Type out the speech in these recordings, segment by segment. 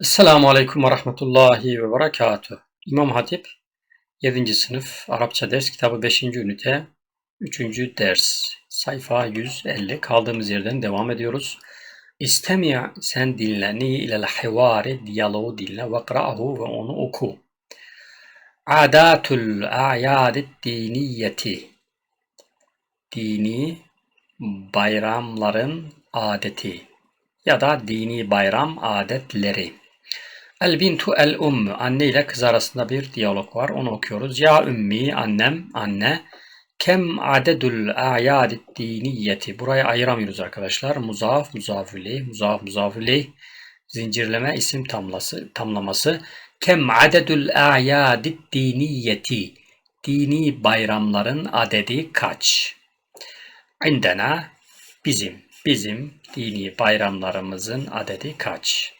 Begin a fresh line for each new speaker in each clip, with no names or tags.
Esselamu Aleyküm ve Rahmetullahi ve Berekatuh. İmam Hatip 7. sınıf Arapça ders kitabı 5. ünite 3. ders sayfa 150 kaldığımız yerden devam ediyoruz. İstemi' sen dinle ni ilel hivari diyaloğu dinle ve ve onu oku. Adatul a'yadid diniyeti dini bayramların adeti ya da dini bayram adetleri. El bintu el ummu. Anne ile kız arasında bir diyalog var. Onu okuyoruz. Ya ümmi annem anne. Kem adedul ayadid diniyeti. Burayı ayıramıyoruz arkadaşlar. Muzaf, muzafüleyh, muzaf, muzafüleyh. Zincirleme isim tamlası, tamlaması. Kem adedul ayadid diniyeti. Dini bayramların adedi kaç? İndena bizim, bizim dini bayramlarımızın adedi kaç?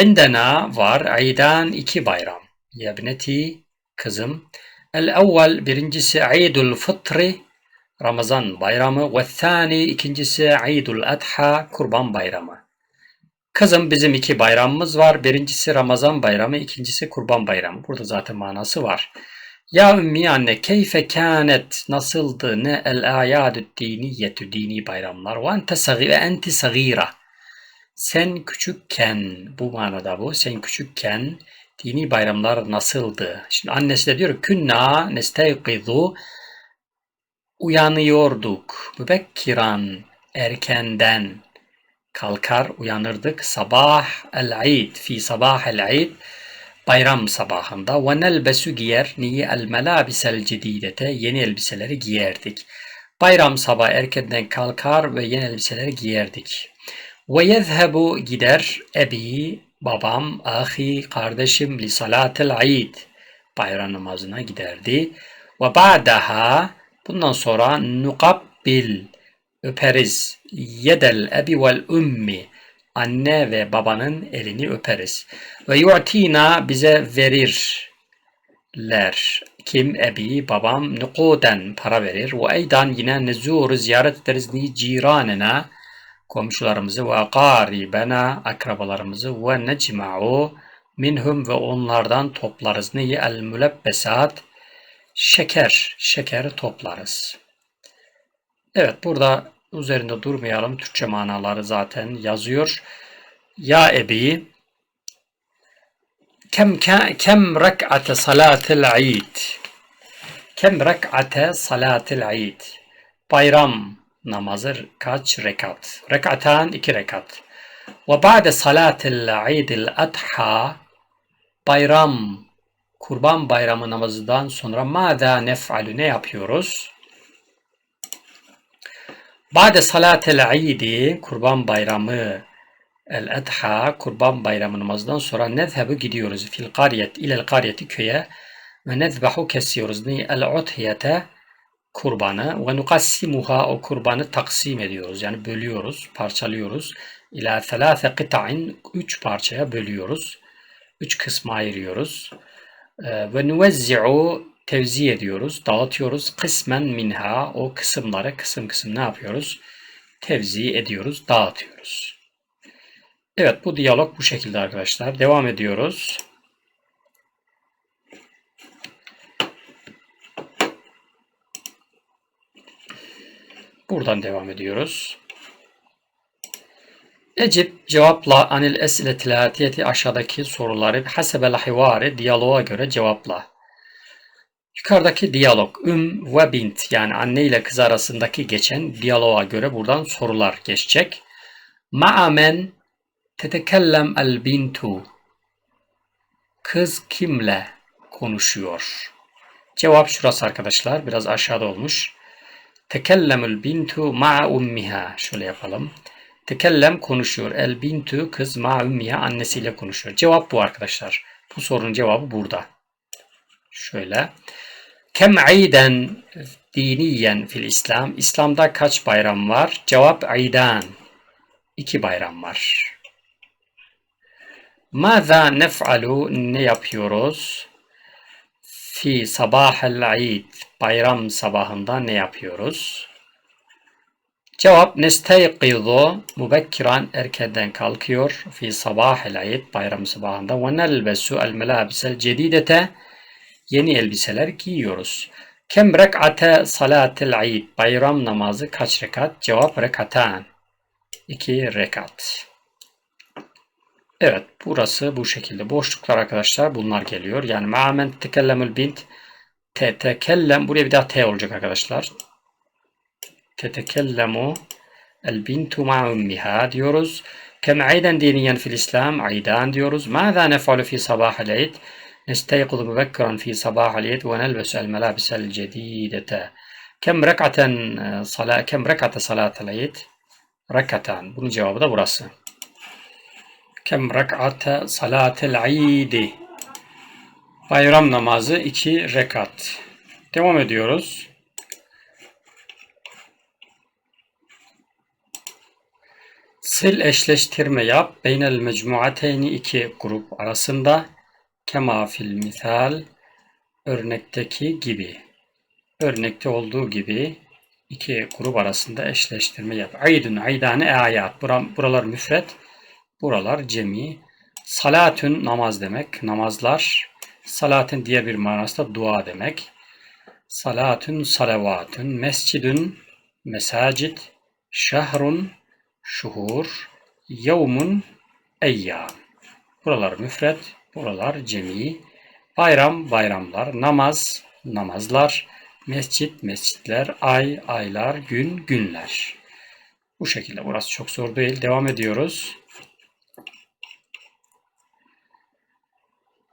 İndena var aydan iki bayram. Yebneti kızım. El evvel birincisi Eidul Fıtri Ramazan bayramı ve thani ikincisi Eidul Adha Kurban bayramı. Kızım bizim iki bayramımız var. Birincisi Ramazan bayramı, ikincisi Kurban bayramı. Burada zaten manası var. Ya ümmi anne keyfe kânet nasıldı ne el ayadü diniyetü dini bayramlar ve ente ve sagira. Sen küçükken bu manada bu sen küçükken dini bayramlar nasıldı? Şimdi annesi de diyor künna nesteyqizu uyanıyorduk. Mübekkiran erkenden kalkar uyanırdık. Sabah el-id fi sabah el-id bayram sabahında ve nelbesu giyer niye el melabisel cedidete yeni elbiseleri giyerdik. Bayram sabah erkenden kalkar ve yeni elbiseleri giyerdik. Ve yezhebu gider ebi, babam, ahi, kardeşim li salatel aid. Bayram namazına giderdi. Ve ba'daha bundan sonra nukabbil öperiz. Yedel ebi vel ummi anne ve babanın elini öperiz. Ve yu'tina bize verirler. Kim? Ebi, babam, nukuden para verir. Ve eydan yine nezuru ziyaret ederiz ni ciranena komşularımızı ve akaribena akrabalarımızı ve necma'u minhum ve onlardan toplarız. Neyi? El mülebbesat şeker, şeker toplarız. Evet burada üzerinde durmayalım. Türkçe manaları zaten yazıyor. Ya ebi kem kem rek'ate salatil eid kem rek'ate salatil eid bayram namazı kaç rekat? Rekatan iki rekat. Ve ba'de salatil idil adha bayram kurban bayramı namazından sonra mada nef'alü ne yapıyoruz? Ba'de salatil idi kurban bayramı el adha kurban bayramı namazından sonra nezhebu gidiyoruz fil qariyet ilel qariyeti köye ve nezbahu kesiyoruz. Ni el uthiyete kurbanı ve nukassimuha o kurbanı taksim ediyoruz. Yani bölüyoruz, parçalıyoruz. İlâ thelâfe kıta'in üç parçaya bölüyoruz. Üç kısma ayırıyoruz. Ee, ve nuvezzi'u tevzi ediyoruz, dağıtıyoruz. Kısmen minha o kısımları kısım kısım ne yapıyoruz? Tevzi ediyoruz, dağıtıyoruz. Evet bu diyalog bu şekilde arkadaşlar. Devam ediyoruz. Buradan devam ediyoruz. Ecib cevapla anil esiletil atiyeti aşağıdaki soruları hasebel hivari diyaloğa göre cevapla. Yukarıdaki diyalog üm ve bint yani anne ile kız arasındaki geçen diyaloğa göre buradan sorular geçecek. Ma'amen tetekellem el bintu Kız kimle konuşuyor? Cevap şurası arkadaşlar. Biraz aşağıda olmuş. Tekellemül bintu ma'a ummiha. Şöyle yapalım. Tekellem konuşuyor. El bintu kız ma'a ummiha annesiyle konuşuyor. Cevap bu arkadaşlar. Bu sorunun cevabı burada. Şöyle. Kem ayden diniyen fil İslam. İslam'da kaç bayram var? Cevap aydan. İki bayram var. Maza nef'alu ne yapıyoruz? Fi sabahel id bayram sabahında ne yapıyoruz? Cevap nesteyqizu mubekkiran erkenden kalkıyor fi sabahil ayet bayram sabahında ve nelbesu el melabisel cedidete yeni elbiseler giyiyoruz. Kem rek'ate salatil ayid bayram namazı kaç rekat? Cevap rekatan. İki rekat. Evet burası bu şekilde. Boşluklar arkadaşlar bunlar geliyor. Yani ma'amen tekellemül bint tetekellem buraya bir daha t olacak arkadaşlar. Tetekellemu el bintu ma'ummiha diyoruz. Kem aydan diniyen fil İslam aydan diyoruz. Mâzâ nefalu fi sabah el eid nesteykudu fi sabah el eid ve nelbesu el melâbisel cedîdete. Kem rekaten e, salâ kem rekate salâtel eid rekatan. Bunun cevabı da burası kem rek'ate salatel idi bayram namazı iki rekat devam ediyoruz sil eşleştirme yap beynel mecmuateyni iki grup arasında Kema fil misal örnekteki gibi. Örnekte olduğu gibi iki grup arasında eşleştirme yap. Aydun, aydane ayat. Buralar müfret, buralar cemi. Salatün namaz demek. Namazlar. Salatın diğer bir manası da dua demek. Salatün salavatün. Mescidün mesacid. Şehrun şuhur. Yevmun eyyam. Buralar müfret, Buralar cemi. Bayram, bayramlar. Namaz, namazlar. Mescit, mescitler. Ay, aylar. Gün, günler. Bu şekilde. Burası çok zor değil. Devam ediyoruz.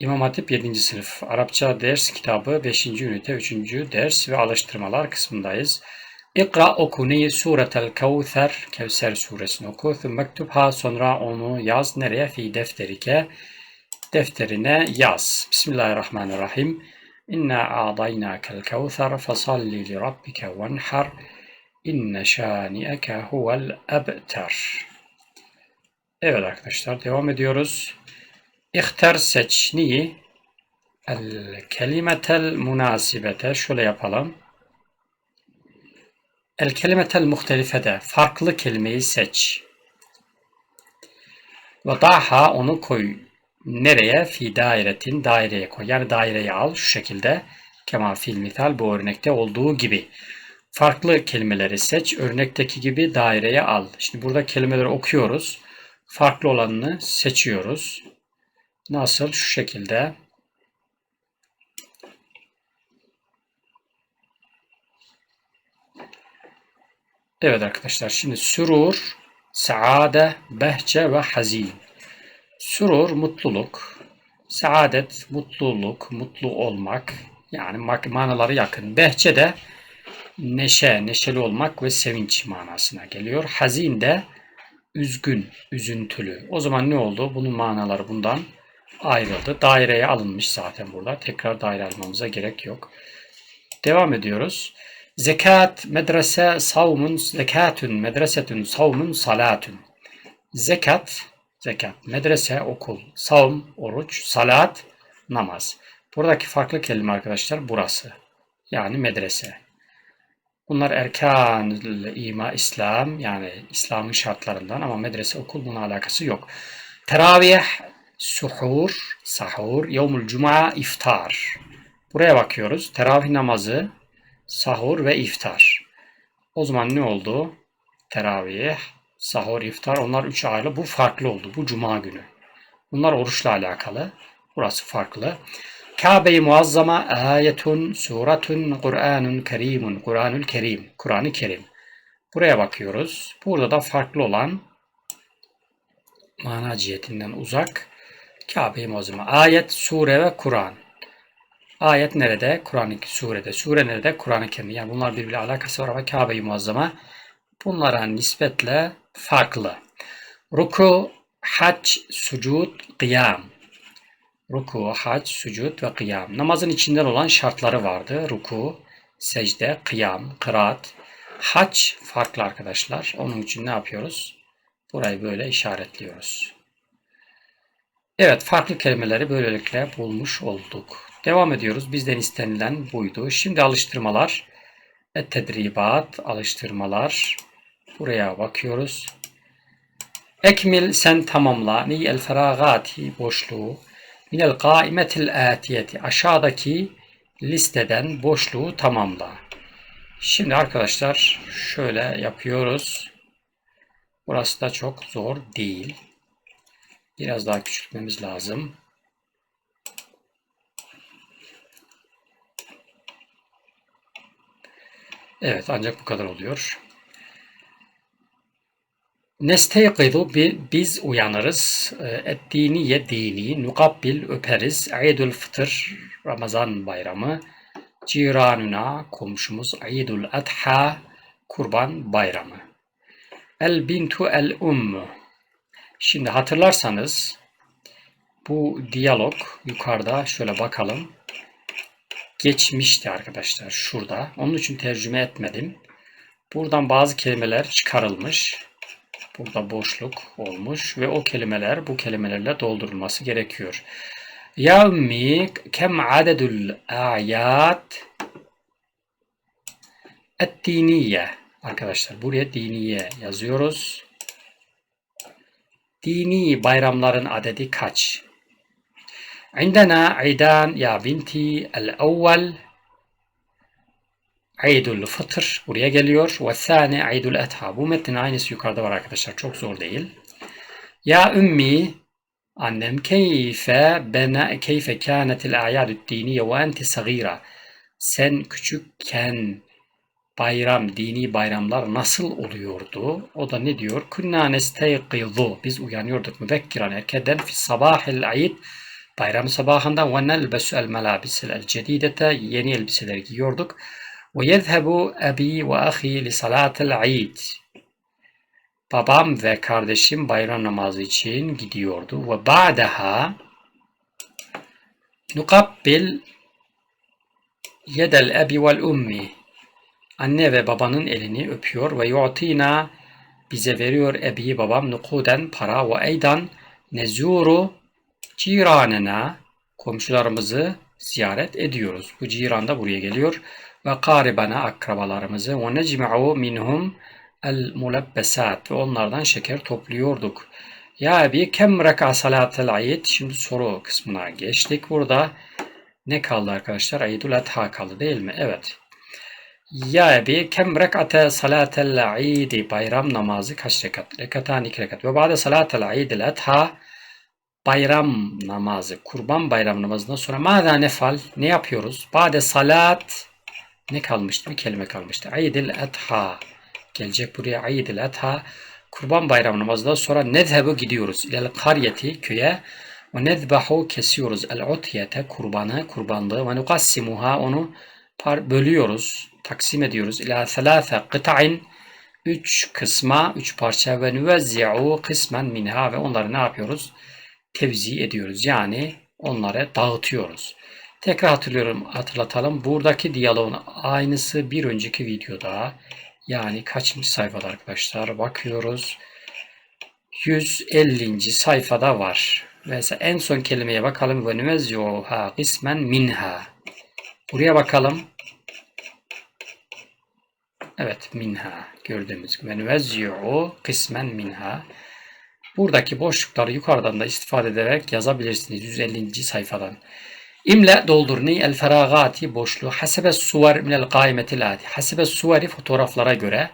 İmam Hatip 7. sınıf Arapça ders kitabı 5. ünite 3. ders ve alıştırmalar kısmındayız. İkra oku neyi suretel kevser Kevser suresini oku. Mektubha sonra onu yaz nereye? Fi defterike defterine yaz. Bismillahirrahmanirrahim. İnna a'daynakel kevser fesalli li rabbike venhar. İnne şani'eke huvel ebter. Evet arkadaşlar devam ediyoruz. İhtar seç neyi? El kelimetel münasibete şöyle yapalım. El kelimetel muhtelifede farklı kelimeyi seç. Ve daha onu koy nereye? Fi dairetin daireye koy. Yani daireye al şu şekilde. Kemal fil misal bu örnekte olduğu gibi. Farklı kelimeleri seç. Örnekteki gibi daireye al. Şimdi burada kelimeleri okuyoruz. Farklı olanını seçiyoruz. Nasıl? Şu şekilde. Evet arkadaşlar şimdi sürur, saade, behçe ve hazin. Surur mutluluk, saadet mutluluk, mutlu olmak yani manaları yakın. Behçe de neşe, neşeli olmak ve sevinç manasına geliyor. Hazin de üzgün, üzüntülü. O zaman ne oldu? Bunun manaları bundan ayrıldı. Daireye alınmış zaten burada. Tekrar daire almamıza gerek yok. Devam ediyoruz. Zekat, medrese, savmun, zekatun, medresetun, savmun, salatun. Zekat, zekat, medrese, okul, savun, oruç, salat, namaz. Buradaki farklı kelime arkadaşlar burası. Yani medrese. Bunlar erkan ima İslam yani İslam'ın şartlarından ama medrese okul bununla alakası yok. Teravih, suhur, sahur, yevmul cuma, iftar. Buraya bakıyoruz. Teravih namazı, sahur ve iftar. O zaman ne oldu? Teravih, sahur, iftar onlar üç ayrı. Bu farklı oldu. Bu cuma günü. Bunlar oruçla alakalı. Burası farklı. Kabe-i Muazzama ayetun, suratun, Kur'anun kerimun, Kur'anül Kerim, Kur'an-ı Kerim. Buraya bakıyoruz. Burada da farklı olan mana cihetinden uzak Kabe-i Muazzama. Ayet, sure ve Kur'an. Ayet nerede? Kur'an-ı surede. Sure nerede? Kur'an-ı Kerim. Yani bunlar birbiriyle alakası var ama Kabe-i Muazzama bunlara nispetle farklı. Ruku, hac, sucud, kıyam. Ruku, hac, sucud ve kıyam. Namazın içinden olan şartları vardı. Ruku, secde, kıyam, kıraat. Hac farklı arkadaşlar. Onun için ne yapıyoruz? Burayı böyle işaretliyoruz. Evet farklı kelimeleri böylelikle bulmuş olduk. Devam ediyoruz. Bizden istenilen buydu. Şimdi alıştırmalar. Et tedribat, alıştırmalar. Buraya bakıyoruz. Ekmil sen tamamla. Ni el feragati boşluğu. Minel kaimetil atiyeti. Aşağıdaki listeden boşluğu tamamla. Şimdi arkadaşlar şöyle yapıyoruz. Burası da çok zor değil. Biraz daha küçültmemiz lazım. Evet ancak bu kadar oluyor. Nesteyqidu biz uyanırız. Ettiniye dini, nukabbil öperiz. Eidül fıtır, Ramazan bayramı. Ciranuna, komşumuz. Eidül adha, kurban bayramı. El bintu el ummu. Şimdi hatırlarsanız bu diyalog yukarıda şöyle bakalım. Geçmişti arkadaşlar şurada. Onun için tercüme etmedim. Buradan bazı kelimeler çıkarılmış. Burada boşluk olmuş ve o kelimeler bu kelimelerle doldurulması gerekiyor. Ya ummi kem adedul ayat et-diniye arkadaşlar buraya diniye yazıyoruz. Dini bayramların adedi kaç? عندنا عيدان يا بنتي الأول Eidül Fıtır buraya geliyor. Ve sâne Eidül Etha. Bu metnin aynısı yukarıda var arkadaşlar. Çok zor değil. Ya ümmi annem keyfe bena keyfe kânetil a'yâdü diniye ve enti sagîra. Sen küçükken bayram, dini bayramlar nasıl oluyordu? O da ne diyor? Künna nesteyqizu. Biz uyanıyorduk müvekkiran erkeden fi sabahil aid. Bayram sabahında ve nelbesu el melabisel el cedidete. Yeni elbiseler giyiyorduk. Ve yezhebu abi ve ahi li salatil aid. Babam ve kardeşim bayram namazı için gidiyordu. Ve ba'daha nukabbil yedel abi vel ummi Anne ve babanın elini öpüyor ve yu'tina bize veriyor ebi babam nukuden para ve eydan nezuru ciranena komşularımızı ziyaret ediyoruz. Bu ciran da buraya geliyor ve karibana akrabalarımızı ve necma'u minhum el mulebbesat ve onlardan şeker topluyorduk. Ya abi kem reka salatel ayet. Şimdi soru kısmına geçtik. Burada ne kaldı arkadaşlar? Eidul Adha kaldı değil mi? Evet. Ya abi kem rekate salatel ayidi. Bayram namazı kaç rekat? Rekatan iki rekat. Ve ba'de salatel ayidil adha bayram namazı, kurban bayram namazından sonra mâzâ nefal? Ne yapıyoruz? Ba'de salat ne kalmıştı? Bir kelime kalmıştı. Eidil Etha. Gelecek buraya Eidil Etha. Kurban bayramı namazından sonra nezhebu gidiyoruz. İlel karyeti köye. Ve nezbahu kesiyoruz. El utiyete kurbanı, kurbanlığı. Ve nukassimuha onu par bölüyoruz. Taksim ediyoruz. İlâ thelâfe kıta'in. Üç kısma, üç parça ve nüvezzi'u kısmen minha ve onları ne yapıyoruz? Tevzi ediyoruz. Yani onları dağıtıyoruz. Tekrar hatırlıyorum, hatırlatalım. Buradaki diyaloğun aynısı bir önceki videoda. Yani kaçıncı sayfada arkadaşlar? Bakıyoruz. 150. sayfada var. Mesela en son kelimeye bakalım. Ve nüvezzi'uha kısmen minha. Buraya bakalım. Evet minha gördüğümüz gibi. Ve nüvezzi'u kısmen minha. Buradaki boşlukları yukarıdan da istifade ederek yazabilirsiniz. 150. sayfadan. İmle doldur. Ney? El feragati boşluğu. Hasebe suvar minel kaimetil ati. Hasebe suvari fotoğraflara göre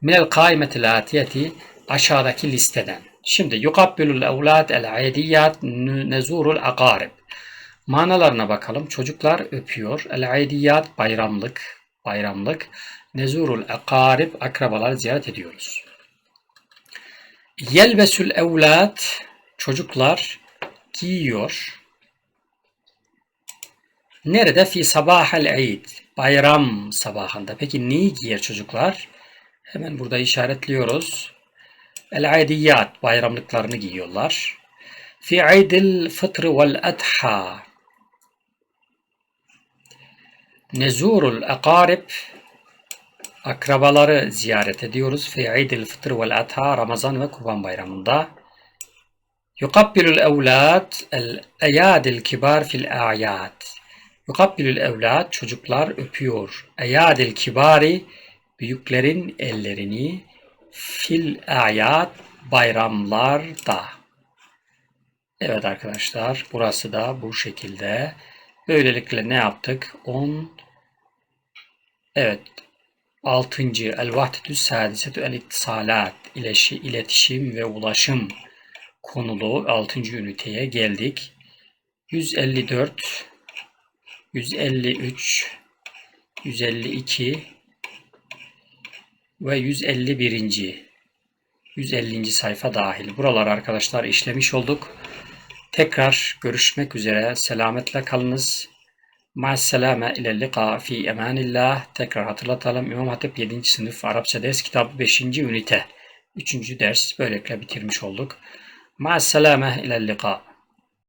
minel kaimetil atiyeti aşağıdaki listeden. Şimdi yukabbilul evlad el aidiyat nezurul akarib. Manalarına bakalım. Çocuklar öpüyor. El aidiyat bayramlık. Bayramlık. Nezurul akarib akrabalar ziyaret ediyoruz. Yelbesül evlat çocuklar giyiyor. Nerede? Fi sabahel eid. Bayram sabahında. Peki neyi giyer çocuklar? Hemen burada işaretliyoruz. El aidiyat. Bayramlıklarını giyiyorlar. Fi aidil fıtrı vel adha. Nezurul akarib. Akrabaları ziyaret ediyoruz. Fi aidil fıtr vel adha. Ramazan ve Kurban bayramında. Yukabbilul evlat el eyadil kibar fil a'yad. Yukabbilül evlat çocuklar öpüyor. Eyadil kibari büyüklerin ellerini fil ayat bayramlarda. Evet arkadaşlar burası da bu şekilde. Böylelikle ne yaptık? 10 Evet. 6. El vahdetü sadisetü el ittisalat ileşi, iletişim ve ulaşım konulu 6. üniteye geldik. 154 153 152 ve 151. 150. sayfa dahil. Buralar arkadaşlar işlemiş olduk. Tekrar görüşmek üzere. Selametle kalınız. Ma'asselame ile lika fi emanillah. Tekrar hatırlatalım. İmam Hatip 7. sınıf Arapça ders kitabı 5. ünite. 3. ders böylelikle bitirmiş olduk. Ma'asselame ile lika.